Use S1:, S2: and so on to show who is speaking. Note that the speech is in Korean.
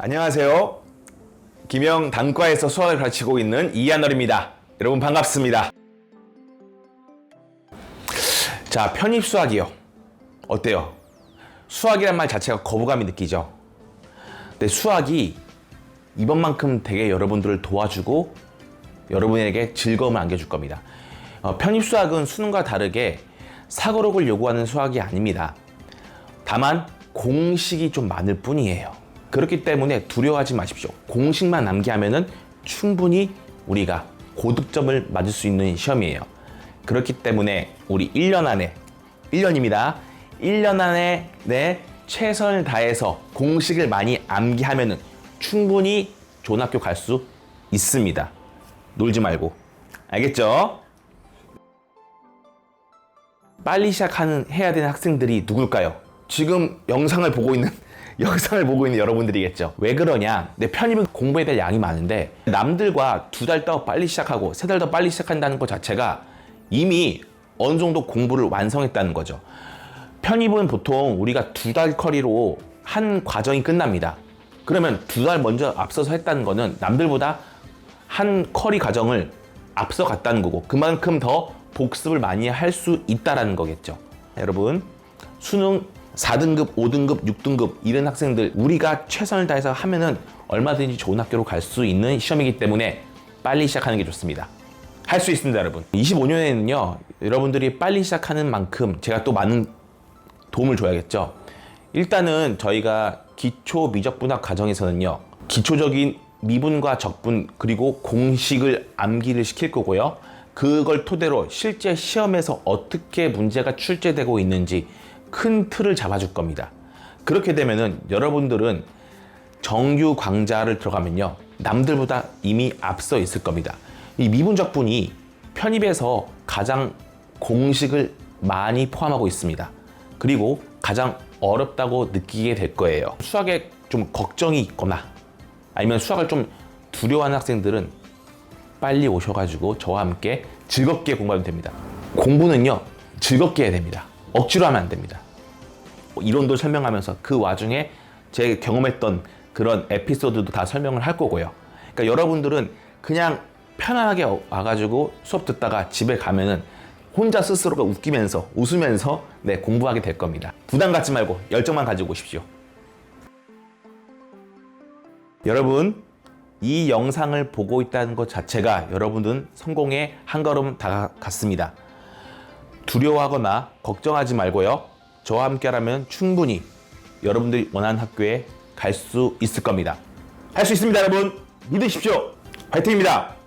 S1: 안녕하세요. 김영 단과에서 수학을 가르치고 있는 이한월입니다. 여러분 반갑습니다. 자, 편입 수학이요. 어때요? 수학이란 말 자체가 거부감이 느끼죠. 근데 수학이 이번만큼 되게 여러분들을 도와주고 여러분에게 즐거움을 안겨줄 겁니다. 어, 편입 수학은 수능과 다르게 사고력을 요구하는 수학이 아닙니다. 다만 공식이 좀 많을 뿐이에요. 그렇기 때문에 두려워하지 마십시오. 공식만 남기하면은 충분히 우리가 고득점을 맞을 수 있는 시험이에요. 그렇기 때문에 우리 1년 안에 1년입니다. 1년 안에 내 최선을 다해서 공식을 많이 암기하면은 충분히 좋은 학교 갈 수 있습니다. 놀지 말고. 알겠죠? 빨리 시작하는 해야 되는 학생들이 누굴까요? 지금 영상을 보고 있는 영상을 보고 있는 여러분들이겠죠. 왜 그러냐? 내 편입은 공부에 대한 양이 많은데 남들과 두 달 더 빨리 시작하고 세 달 더 빨리 시작한다는 것 자체가 이미 어느 정도 공부를 완성했다는 거죠. 편입은 보통 우리가 두 달 커리로 한 과정이 끝납니다. 그러면 두 달 먼저 앞서서 했다는 거는 남들보다 한 커리 과정을 앞서 갔다는 거고 그만큼 더 복습을 많이 할 수 있다라는 거겠죠. 여러분 수능 4등급, 5등급, 6등급 이런 학생들 우리가 최선을 다해서 하면은 얼마든지 좋은 학교로 갈 수 있는 시험이기 때문에 빨리 시작하는 게 좋습니다. 할 수 있습니다, 여러분. 25년에는요, 여러분들이 빨리 시작하는 만큼 제가 또 많은 도움을 줘야겠죠. 일단은 저희가 기초 미적분학 과정에서는요, 기초적인 미분과 적분 그리고 공식을 암기를 시킬 거고요. 그걸 토대로 실제 시험에서 어떻게 문제가 출제되고 있는지 큰 틀을 잡아줄 겁니다. 그렇게 되면은 여러분들은 정규 광자를 들어가면요. 남들보다 이미 앞서 있을 겁니다. 이 미분적분이 편입에서 가장 공식을 많이 포함하고 있습니다. 그리고 가장 어렵다고 느끼게 될 거예요. 수학에 좀 걱정이 있거나 아니면 수학을 좀 두려워하는 학생들은 빨리 오셔가지고 저와 함께 즐겁게 공부하면 됩니다. 공부는요, 즐겁게 해야 됩니다. 억지로 하면 안 됩니다. 뭐 이론도 설명하면서 그 와중에 제 경험했던 그런 에피소드도 다 설명을 할 거고요. 그러니까 여러분들은 그냥 편안하게 와가지고 수업 듣다가 집에 가면은 혼자 스스로가 웃기면서 웃으면서 네, 공부하게 될 겁니다. 부담 갖지 말고 열정만 가지고 오십시오. 여러분, 이 영상을 보고 있다는 것 자체가 여러분은 성공에 한 걸음 다가갔습니다. 두려워하거나 걱정하지 말고요. 저와 함께라면 충분히 여러분들이 원하는 학교에 갈 수 있을 겁니다. 할 수 있습니다, 여러분. 믿으십시오. 화이팅입니다.